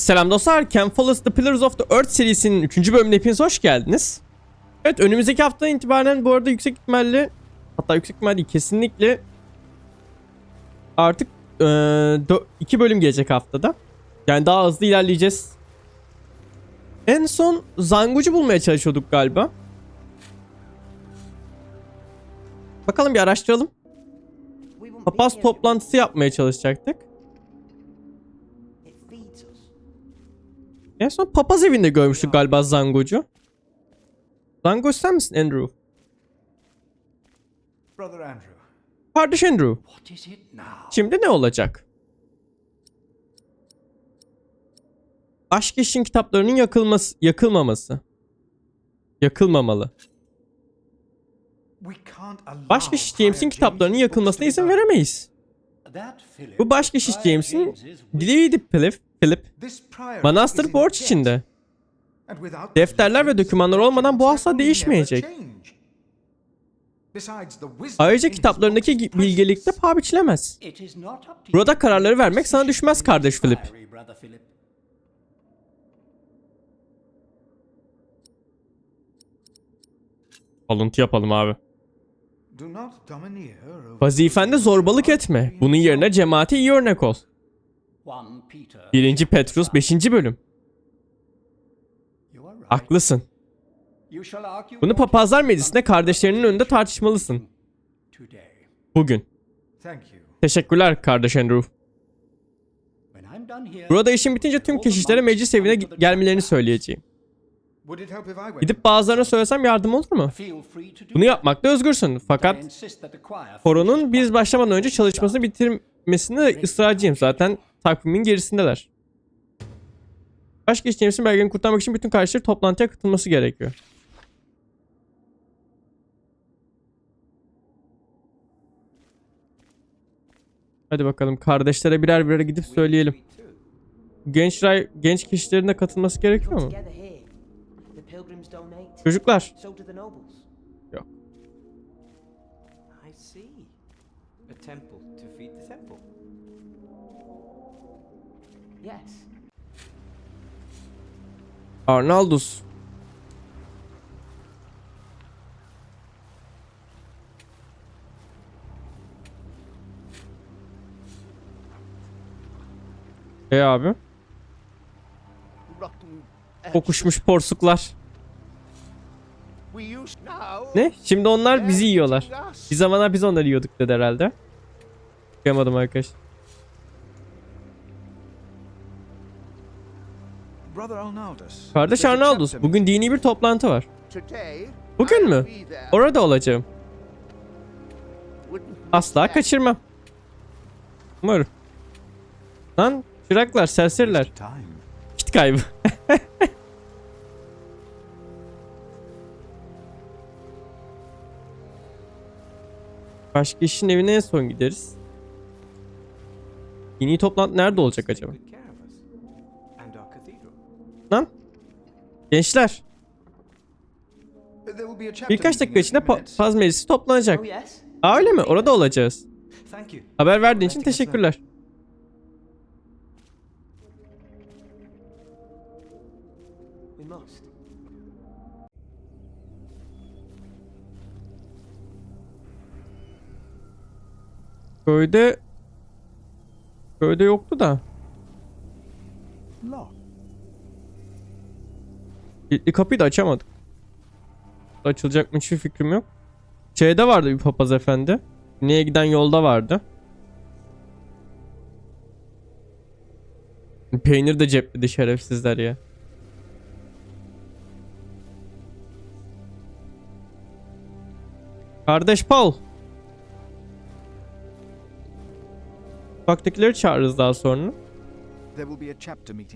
Selam dostlar, Can Follows The Pillars of the Earth serisinin 3. bölümüne hepiniz hoş geldiniz. Evet, önümüzdeki haftadan itibaren bu arada yüksek ihtimalle, hatta yüksek ihtimalle kesinlikle artık 2 bölüm gelecek haftada. Yani daha hızlı ilerleyeceğiz. En son Zangucu bulmaya çalışıyorduk galiba. Bakalım bir araştıralım. Papaz toplantısı yapmaya çalışacaktık. En son papaz evinde görmüştük galiba Zangocu. Zango sen misin Andrew? Brother Andrew, Kardeş Andrew. what is it now? Şimdi ne olacak? Aşk işin kitaplarının yakılması, yakılmaması. Yakılmamalı. Allow Başkeşiş James'in kitaplarının yakılmasına izin veremeyiz. Bu başkeşiş Friar James'in dileğiydi Philip. Philip. Manastır borç içinde. Defterler ve dokümanlar olmadan bu asla değişmeyecek. Ayrıca kitaplarındaki books is bilgelik de priceless. paha biçilemez. Burada kararları vermek sana düşmez kardeş Philip. Alıntı yapalım abi. Vazifende zorbalık etme. Bunun yerine cemaate iyi örnek ol. 1 Peter. 1. Petrus 5. bölüm. Haklısın. Bunu papazlar is meclisinde kardeşlerinin önünde tartışmalısın. Bugün. Teşekkürler kardeş Andrew. Burada işin bitince tüm keşişlere meclis evine ge- gelmelerini söyleyeceğim. Gidip bazılarına söylesem yardım olur mu? Bunu yapmakta özgürsün. Fakat koronun biz başlamadan önce çalışmasını bitirmesini ısrarcıyım. Zaten takvimin gerisindeler. Başka James'in belgeni kurtarmak için bütün kardeşler toplantıya katılması gerekiyor. Hadi bakalım kardeşlere birer birer gidip söyleyelim. Genç ray, genç kişilerin de katılması gerekiyor mu? Çocuklar. Yes. Arnaldus. E abi. Kokuşmuş porsuklar. Ne? Şimdi onlar bizi yiyorlar. Bir zamanlar biz onları yiyorduk dedi herhalde. Çıkamadım arkadaş. Kardeş Arnaldus, bugün dini bir toplantı var. Bugün mü? Orada olacağım. Asla kaçırmam. Umarım. Lan çıraklar, serseriler. Kit kaybı. Başka işin evine en son gideriz. Yeni toplantı nerede olacak acaba? Gençler. Birkaç dakika içinde pa- paz meclisi toplanacak. Oh. Aa öyle mi? Orada olacağız. Thank you. Haber verdiğin için teşekkürler. We must. Köyde... Köyde yoktu da. Lock. Kilitli kapıyı da açamadık. Açılacak mı hiçbir fikrim yok. Şeyde vardı bir papaz efendi. Neye giden yolda vardı. Peynir de cepledi şerefsizler ya. Kardeş Paul. Ufaktakileri çağırırız daha sonra.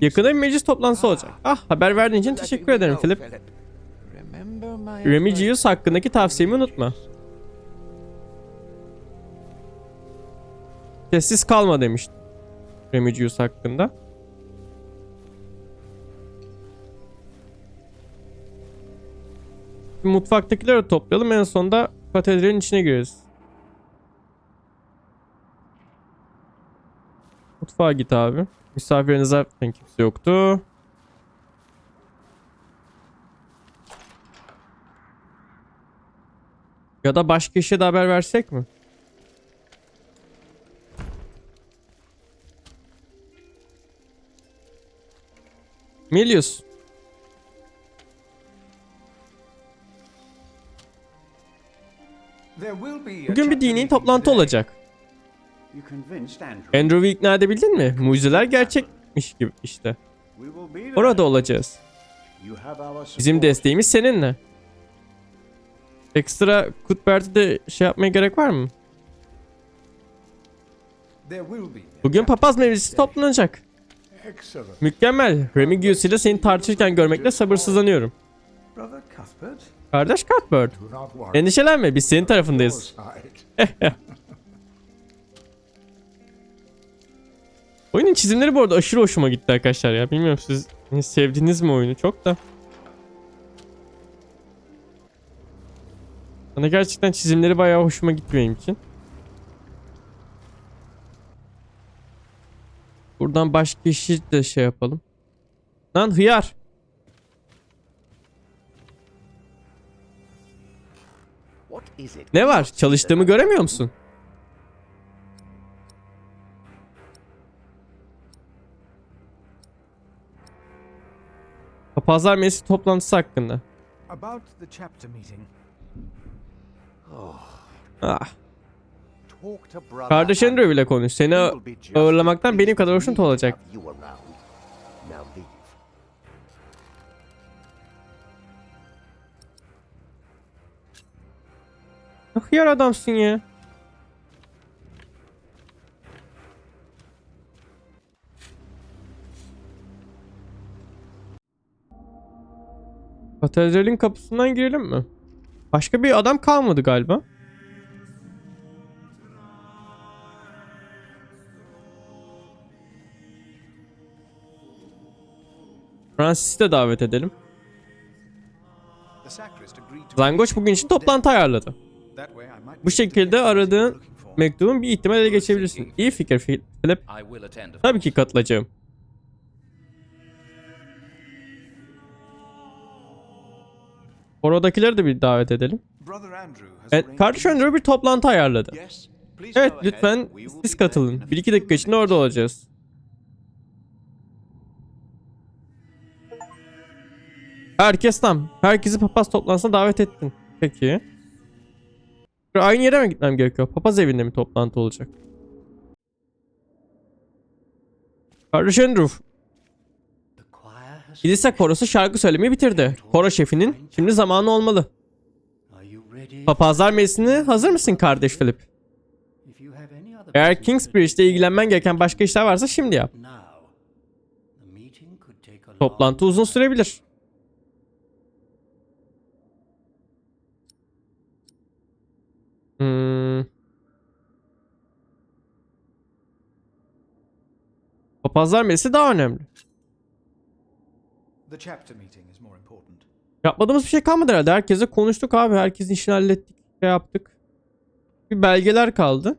Yakında bir meclis toplantısı olacak. Ah haber verdiğin için teşekkür ederim Philip. Remigius hakkındaki tavsiyemi unutma. Sessiz kalma demiştim. Remigius hakkında. Mutfaktakileri toplayalım en sonunda katedralin içine gireriz. mutfağa git abi. Misafiriniz zaten kimse yoktu. Ya da başka işe de haber versek mi? Milius. Bugün bir dini toplantı olacak. You convinced Andrew. Andrew'u ikna edebildin mi? Mucizeler gerçekmiş gibi işte. Orada olacağız. Bizim desteğimiz seninle. Ekstra Cuthbert'i de şey yapmaya gerek var mı? Bugün papaz meclisi toplanacak. Mükemmel. Remigius ile seni tartışırken görmekle sabırsızlanıyorum. Kardeş Cuthbert. Endişelenme biz senin tarafındayız. Oyunun çizimleri bu arada aşırı hoşuma gitti arkadaşlar ya. Bilmiyorum siz sevdiniz mi oyunu çok da. Bana gerçekten çizimleri bayağı hoşuma gitti benim için. Buradan başka işi de şey yapalım. Lan hıyar. Ne var? Çalıştığımı göremiyor musun? Papazlar Meclisi toplantısı hakkında. About the chapter meeting. Ah. Talk to brother Kardeş Andrew. Andrew bile konuş. Seni ağırlamaktan benim kadar hoşnut olacak. leave. Hıyar adamsın ya. Katedralin kapısından girelim mi? Başka bir adam kalmadı galiba. Francis'i de davet edelim. Zangoç bugün için toplantı ayarladı. Bu şekilde aradığın mektubun bir ihtimal ele geçebilirsin. İyi fikir Phil- Philip. Tabii ki katılacağım. Oradakileri de bir davet edelim. Evet, arranged kardeş Andrew bir toplantı ayarladı. Evet lütfen siz katılın. in a 1-2 few dakika içinde orada olacağız. Herkes tam. Herkesi papaz toplantısına davet ettin. Peki. Aynı yere mi gitmem gerekiyor? Papaz evinde mi toplantı olacak? Kardeş Andrew. Kilise korosu şarkı söylemeyi bitirdi. Koro şefinin şimdi zamanı olmalı. Papazlar meclisine hazır mısın kardeş Philip? Eğer Kingsbridge'de ilgilenmen gereken başka işler varsa şimdi yap. Toplantı uzun sürebilir. Hmm. Papazlar meclisi daha önemli. The chapter meeting is more important. Yapmadığımız bir şey kalmadı herhalde. Herkese konuştuk abi. Herkesin işini hallettik. Şey yaptık. Bir belgeler kaldı.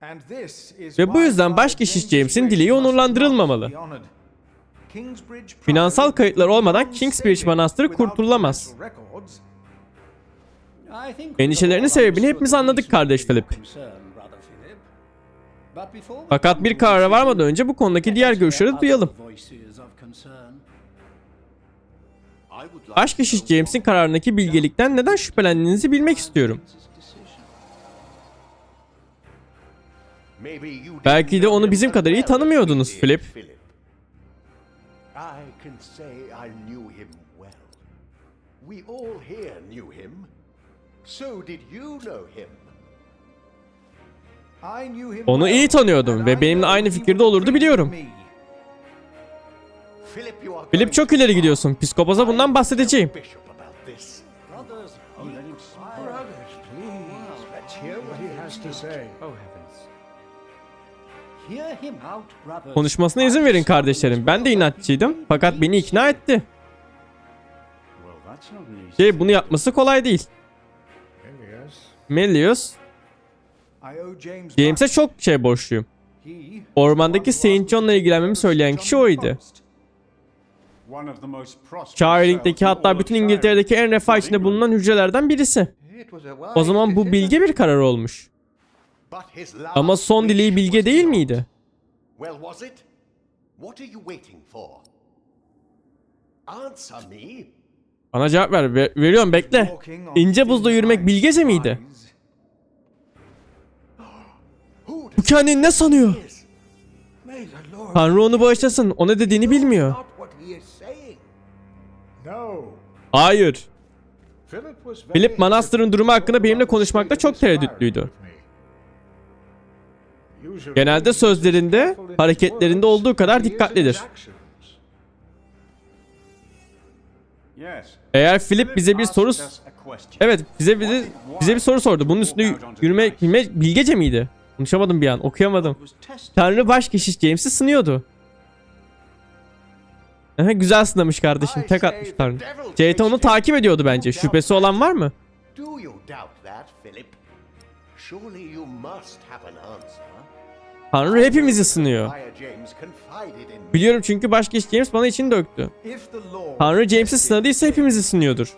And this is Ve bu why yüzden başkeşiş James James'in dileği onurlandırılmamalı. Finansal Priory kayıtları olmadan Kingsbridge Manastırı kurtulamaz. Endişelerinin sebebini hepimiz anladık kardeş Philip. Fakat bir karara varmadan önce bu konudaki diğer görüşleri duyalım. other voices of concern. I would like Başkeşiş to know James'in kararındaki bilgelikten neden şüphelendiğinizi bilmek istiyorum. Belki de onu bizim kadar iyi tanımıyordunuz, Philip. I can say I knew him well. We all here knew him. So did you know him? I knew him Onu iyi tanıyordum ve benimle aynı fikirde olurdu biliyorum. Philip, you are Philip going çok too ileri far. gidiyorsun. Psikopoza bundan bahsedeceğim. Oh. Konuşmasına izin verin kardeşlerim. Ben de inatçıydım fakat beni ikna etti. Şey bunu yapması kolay değil. Melius, James'e çok şey borçluyum. Ormandaki Saint John'la ilgilenmemi söyleyen kişi oydu. İn hatta bütün İngiltere'deki en refah içinde bulunan hücrelerden birisi. O zaman bu bilge bir karar olmuş. Ama son dileği bilge değil miydi? Answer me. Bana cevap ver. Ver- veriyorum bekle. İnce buzda yürümek bilgece miydi? Bu kendini ne sanıyor? Tanrı onu bağışlasın. O ne dediğini bilmiyor. Hayır. Philip manastırın durumu hakkında benimle konuşmakta çok tereddütlüydü. Genelde sözlerinde, hareketlerinde olduğu kadar dikkatlidir. Eğer Philip bize bir soru. Evet, bize bize bize bir soru sordu. Bunun üstünde y- yürümek bilme, bilgece miydi? Konuşamadım bir an, okuyamadım. Tanrı baş keşiş James'i sınıyordu. Aha, güzel sınamış kardeşim. Tek atmış Tanrı. Jade onu takip ediyordu bence. Şüphesi olan var mı? Do you doubt that, Philip? Surely you must have an answer. Tanrı hepimizi sınıyor. Biliyorum çünkü baş keşiş James bana için döktü. Tanrı James'i sınadıysa hepimizi sınıyordur.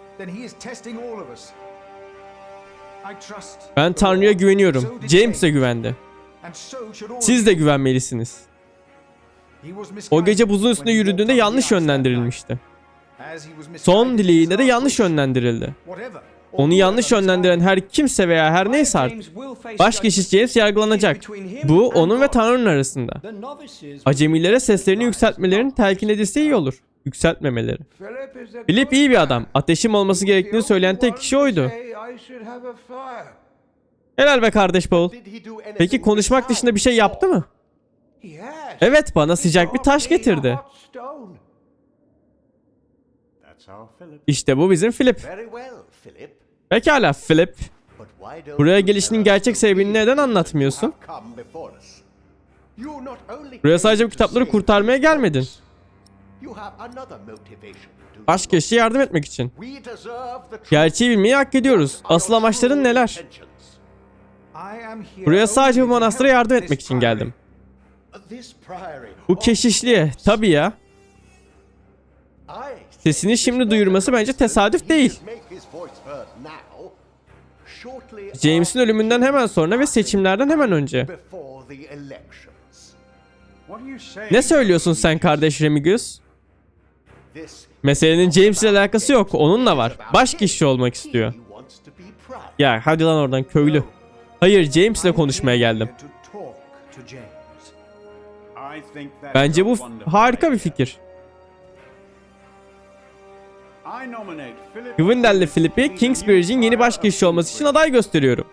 Ben Tanrı'ya güveniyorum. James de güvendi. Siz de güvenmelisiniz. O gece buzun üstünde yürüdüğünde yanlış yönlendirilmişti. Son in dileğinde de yanlış yönlendirildi. Onu yanlış yönlendiren her kimse veya her neyse artık. Baş keşiş James yargılanacak. Bu onun ve Tanrı'nın arasında. Acemilere seslerini yükseltmelerin telkin edilse iyi olur. Yükseltmemeleri. Philip iyi bir adam. Ateşim olması gerektiğini söyleyen tek kişi oydu. Helal be kardeş Paul. Peki konuşmak dışında bir şey yaptı mı? Evet bana sıcak bir taş getirdi. İşte bu bizim Philip. Pekala Philip. Buraya gelişinin gerçek sebebini neden anlatmıyorsun? Buraya sadece bu kitapları kurtarmaya gelmedin. books, You have another motivation, do you Baş not? keşiğe yardım etmek için. Gerçeği bilmeyi hak ediyoruz. Asıl amaçların neler? Buraya sadece bu manastıra yardım etmek için geldim. Bu keşişliğe. Tabii ya. Sesini şimdi duyurması bence tesadüf değil. James'in ölümünden hemen sonra ve seçimlerden hemen önce. Ne söylüyorsun sen kardeş Remigius? Meselenin James ile alakası yok. Onunla var. Baş kişi olmak istiyor. Ya hadi lan oradan köylü. Hayır James ile konuşmaya geldim. Bence bu harika bir fikir. I nominate Philip Gwendol'le to Philip'i Kingsbridge'in yeni baş Prior of keşişi olması için aday gösteriyorum.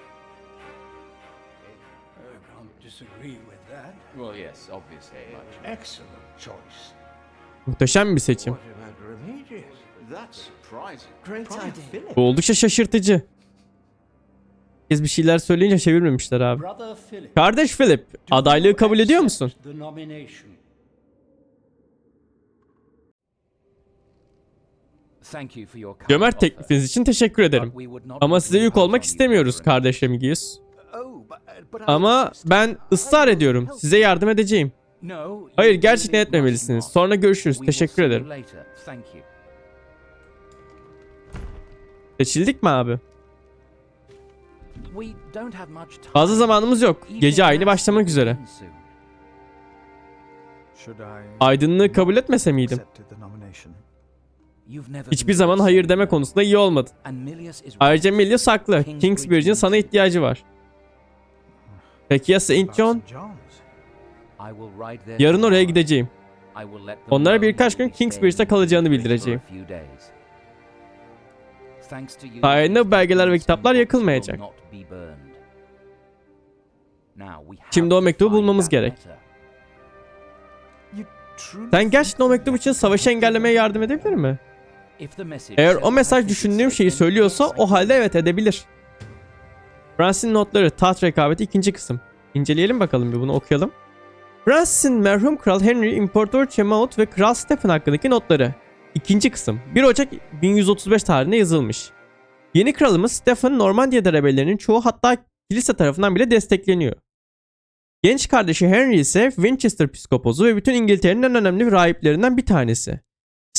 Choice. Muhteşem bir seçim. Bu oldukça şaşırtıcı. Herkes bir şeyler söyleyince çevirmemişler abi. Kardeş Philip, adaylığı kabul ediyor musun? Cömert teklifiniz için teşekkür ederim. But we would not Ama size yük olmak istemiyoruz further kardeş Remigius. Oh, I Ama ben ısrar ediyorum. Size yardım edeceğim. Hayır gerçekten etmemelisiniz. not. Sonra görüşürüz. Teşekkür ederim. Seçildik mi abi? Fazla zamanımız yok. Gece aynı başlamak üzere. Aydınlığı kabul etmese miydim? Hiçbir zaman hayır deme konusunda iyi olmadın. Ayrıca. Milius haklı. Kingsbridge'in sana ihtiyacı var. Peki ya St. John? Yarın oraya gideceğim. Onlara birkaç gün Kingsbridge'de in kalacağını bildireceğim. Sayende belgeler ve kitaplar yakılmayacak. Şimdi o mektubu bulmamız gerek. Sen gerçekten o mektup için savaşı engellemeye yardım edebilir mi? Eğer o mesaj düşündüğüm şeyi söylüyorsa o halde evet edebilir. Francis'in notları taht rekabeti ikinci kısım. İnceleyelim bakalım bir bunu okuyalım. Francis'in merhum Kral Henry, İmparator Maud ve Kral Stephen hakkındaki notları. İkinci kısım 1 Ocak 1135 tarihinde yazılmış. Yeni kralımız Stephen Normandiya'da rebellerinin çoğu hatta kilise tarafından bile destekleniyor. Genç kardeşi Henry ise Winchester Piskoposu ve bütün İngiltere'nin en önemli rahiplerinden bir tanesi.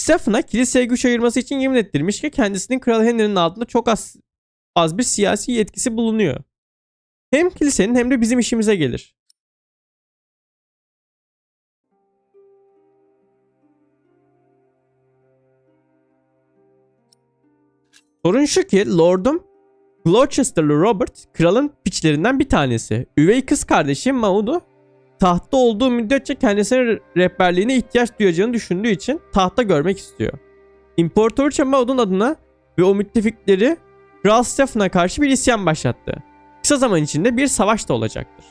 Stephen'a kiliseye güç ayırması için yemin ettirmiş ki kendisinin Kral Henry'nin altında çok az, az bir siyasi yetkisi bulunuyor. Hem kilisenin hem de bizim işimize gelir. Sorun şu ki Lord'um Gloucester'lı Robert kralın piçlerinden bir tanesi. Üvey kız kardeşi Maud'u tahtta olduğu müddetçe kendisine rehberliğine ihtiyaç duyacağını düşündüğü için tahta görmek istiyor. İmparatoriçe Maud'un adına ve o müttefikleri Kral Stephen'a karşı bir isyan başlattı. Kısa zaman içinde bir savaş da olacaktır.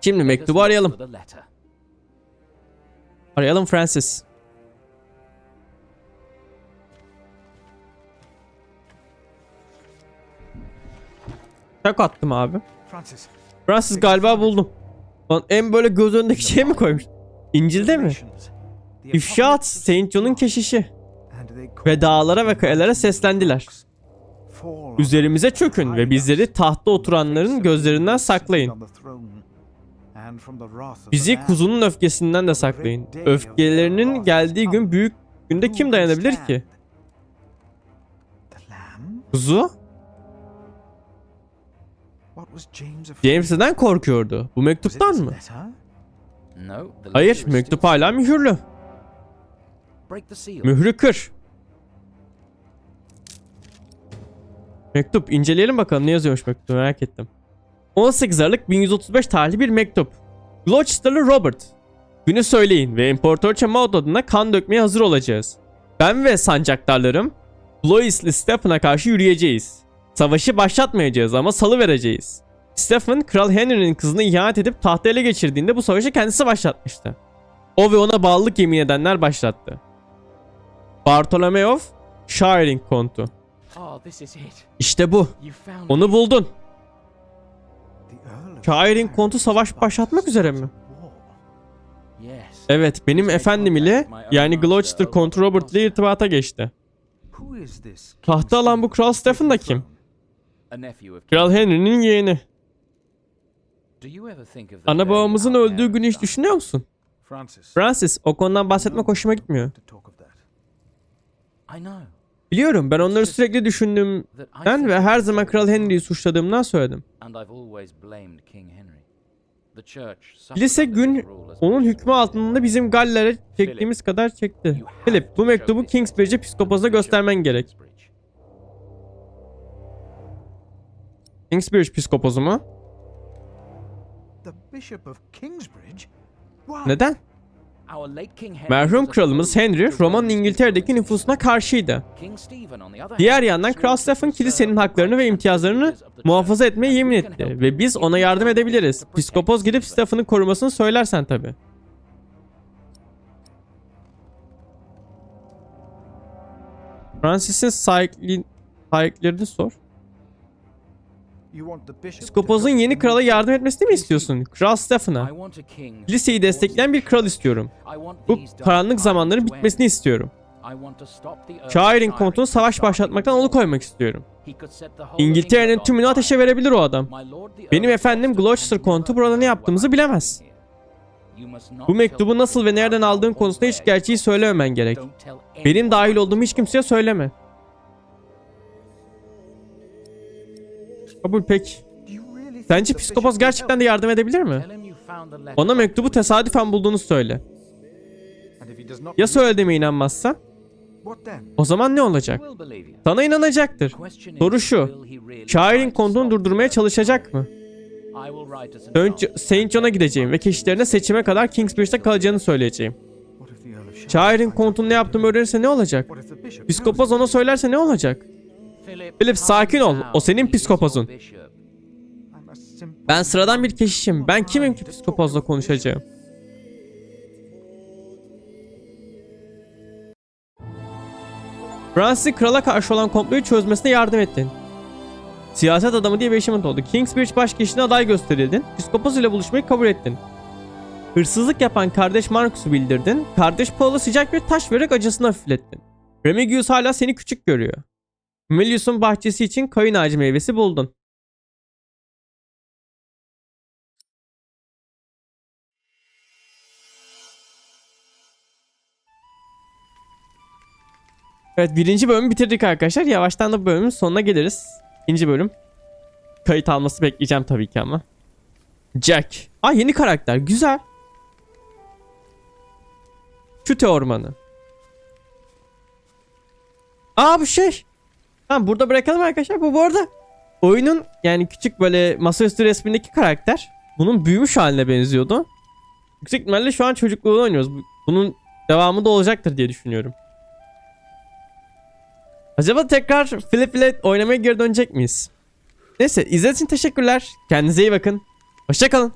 Şimdi mektubu arayalım. Arayalım Francis. Tek attım abi. Francis. Francis galiba buldum. Lan en böyle göz önündeki şey mi koymuş? İncil'de mi? İfşaat Saint John'un keşişi. Ve dağlara ve kayalara seslendiler. Üzerimize çökün ve bizleri tahtta oturanların gözlerinden saklayın. Bizi kuzunun öfkesinden de saklayın. Öfkelerinin geldiği gün büyük günde kim dayanabilir ki? Kuzu? James neden korkuyordu? Bu mektuptan mı? Hayır, mektup hala mühürlü. Mührü kır. Mektup inceleyelim bakalım ne yazıyormuş mektup merak ettim. 18 Aralık 1135 tarihli bir mektup. Gloucester'lı Robert. Günü söyleyin ve İmparatoriçe Maud adına kan dökmeye hazır olacağız. Ben ve sancaktarlarım Blois'li Stephen'a karşı yürüyeceğiz. Savaşı başlatmayacağız ama salı vereceğiz. Stephen, Kral Henry'nin kızını ihanet edip tahtı ele geçirdiğinde bu savaşı kendisi başlatmıştı. O ve ona bağlılık yemin edenler başlattı. Bartolomeo Shiring kontu. Oh. İşte bu. Onu buldun. Shiring kontu savaş başlatmak üzere mi? Evet, benim efendim ile yani Gloucester kontu Robert ile irtibata geçti. Tahta alan bu Kral Stephen da kim? Kral Henry'nin yeğeni. Ana babamızın öldüğü günü hiç düşünüyor musun? Francis. Francis, o konudan bahsetmek hoşuma gitmiyor. Biliyorum ben onları sürekli düşündüğümden ve her zaman Kral Henry'yi suçladığımdan söyledim. Kilise gün onun hükmü altında bizim Galler'e çektiğimiz kadar çekti. Philip bu mektubu this Kingsbridge to Piskopos'a the Bishop göstermen gerek. Kingsbridge. Piskoposu mu? The Bishop of Kingsbridge? Why? Neden? Merhum kralımız Henry, Roma'nın İngiltere'deki nüfusuna karşıydı. Diğer yandan Kral Stephen kilisenin haklarını ve imtiyazlarını muhafaza etmeye yemin etti ve biz ona yardım edebiliriz. Piskopos gidip Stephen. Stephen'ın korumasını söylersen tabi. Francis'in sahiplerini sor. Help yeni krala yardım etmesini mi istiyorsun? Kral I Stephen'a. want a king Kiliseyi who destekleyen bir kral istiyorum. Bu karanlık zamanların bitmesini istiyorum. Şairin Shiring savaş başlatmaktan alıkoymak istiyorum. İngiltere'nin tümünü ateşe verebilir o adam. Benim efendim Gloucester kontu burada ne yaptığımızı bilemez. Bu mektubu nasıl ve nereden aldığın konusunda hiç gerçeği söylememen gerek. Benim dahil what olduğum you hiç kimseye söyleme. Kabul pek. Sence will gerçekten de yardım edebilir mi? Ona mektubu tesadüfen bulduğunu söyle. Ya söylediğime inanmazsa? O zaman ne olacak? Sana inanacaktır. Soru şu. Şairin kontunu durdurmaya çalışacak mı? St. John'a gideceğim ve keşişlerine seçime kadar Kingsbridge'de kalacağını söyleyeceğim. Şairin kontunu ne yaptığımı öğrenirse ne olacak? Knows ona söylerse ne olacak? Philip, sakin ol. O senin psikopozun. Ben sıradan bir keşişim. Ben kimim ki psikopozla konuşacağım? Francis krala karşı olan komployu çözmesine yardım ettin. Siyaset adamı diye bir achievement oldu. Kingsbridge başkeşine aday gösterildin. Psikopos ile buluşmayı kabul ettin. Hırsızlık yapan kardeş Marcus'u bildirdin. Kardeş Paul'a sıcak bir taş vererek acısını hafiflettin. Remigius hala seni küçük görüyor. Melius'un bahçesi için kayın ağacı meyvesi buldun. Evet birinci bölümü bitirdik arkadaşlar. Yavaştan da bölümün sonuna geliriz. İkinci bölüm. Kayıt alması bekleyeceğim tabii ki ama. Jack. Aa yeni karakter. Güzel. Çüte ormanı. Aa bu şey. Tamam burada bırakalım arkadaşlar. Bu bu arada oyunun yani küçük böyle masaüstü resmindeki karakter bunun büyümüş haline benziyordu. Yüksek ihtimalle şu an çocukluğunu oynuyoruz. Bu- Bunun devamı da olacaktır diye düşünüyorum. Acaba tekrar Philip ile oynamaya geri dönecek miyiz? Neyse izlediğiniz için teşekkürler. Kendinize iyi bakın. Hoşçakalın.